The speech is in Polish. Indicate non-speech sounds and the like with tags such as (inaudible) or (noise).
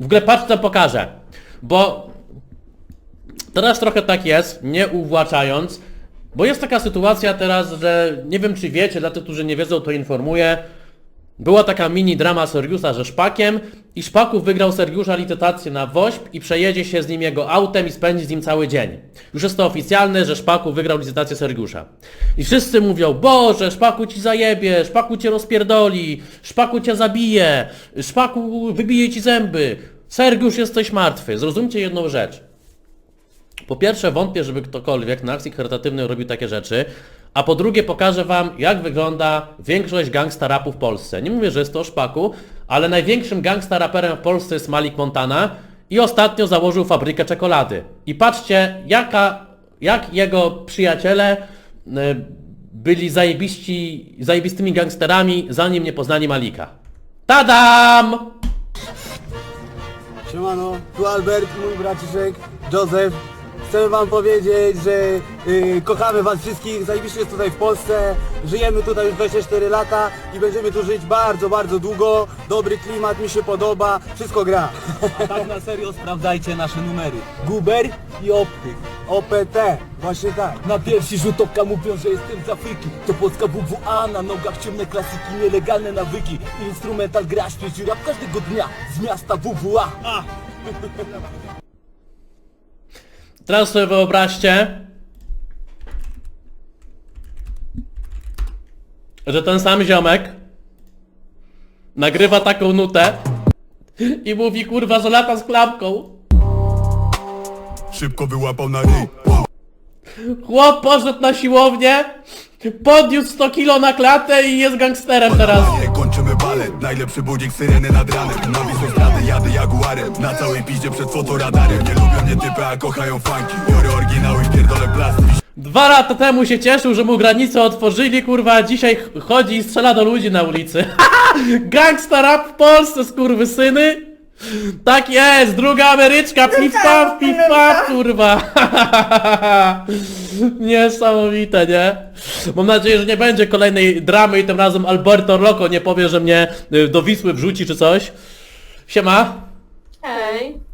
W ogóle patrz, co pokażę. Bo teraz trochę tak jest, nie uwłaczając, bo jest taka sytuacja teraz, że nie wiem czy wiecie, dla tych, którzy nie wiedzą, to informuję. Była taka mini drama Sergiusza ze Szpakiem i Szpaków wygrał Sergiusza licytację na WOŚP i przejedzie się z nim jego autem i spędzi z nim cały dzień. Już jest to oficjalne, że Szpaku wygrał licytację Sergiusza. I wszyscy mówią, Boże, Szpaku ci zajebie, Szpaku cię rozpierdoli, Szpaku cię zabije, Szpaku wybije ci zęby, Sergiusz jesteś martwy. Zrozumcie jedną rzecz. Po pierwsze wątpię, żeby ktokolwiek na akcji charytatywnej robił takie rzeczy, a po drugie pokażę wam, jak wygląda większość gangsta rapu w Polsce. Nie mówię, że jest to o szpaku, ale największym gangsta raperem w Polsce jest Malik Montana i ostatnio założył fabrykę czekolady. I patrzcie, jaka, jak jego przyjaciele y, byli zajebiści, zajebistymi gangsterami, zanim nie poznali Malika. Tadam! Siemano, tu Albert, mój braciszek, Józef. Chcemy wam powiedzieć, że y, kochamy was wszystkich, zajebiście jest tutaj w Polsce, żyjemy tutaj już 24 lata i będziemy tu żyć bardzo, bardzo długo. Dobry klimat, mi się podoba, wszystko gra. A tak na serio sprawdzajcie nasze numery. Guber i Optyk. OPT, właśnie tak. Na pierwszy rzut oka mówią, że jestem z Afryki. To polska WWA, na nogach ciemne klasyki, nielegalne nawyki. Instrumental gra, śmieci rap każdego dnia z miasta WWA. A! (laughs) Teraz sobie wyobraźcie, że ten sam ziomek nagrywa taką nutę i mówi kurwa, że lata z klapką. Szybko wyłapał na ryj Chłop poszedł na siłownię, podniósł 100 kilo na klatę i jest gangsterem teraz. Kończymy Najlepszy budzik syreny nad ranem. Na zdrady jadę jaguarem. Na całej piździe przed fotoradarem. Nie lubią mnie typy, a kochają Biorę i pierdolę plastik. Dwa lata temu się cieszył, że mu granicę otworzyli, kurwa, dzisiaj ch- chodzi i strzela do ludzi na ulicy. (laughs) Gangsta rap w Polsce, skurwysyny! Tak jest, druga Ameryczka, pif paf, kurwa. (laughs) Niesamowite, nie? Mam nadzieję, że nie będzie kolejnej dramy i tym razem Alberto Rocco nie powie, że mnie y, do Wisły wrzuci czy coś. Siema. Hej.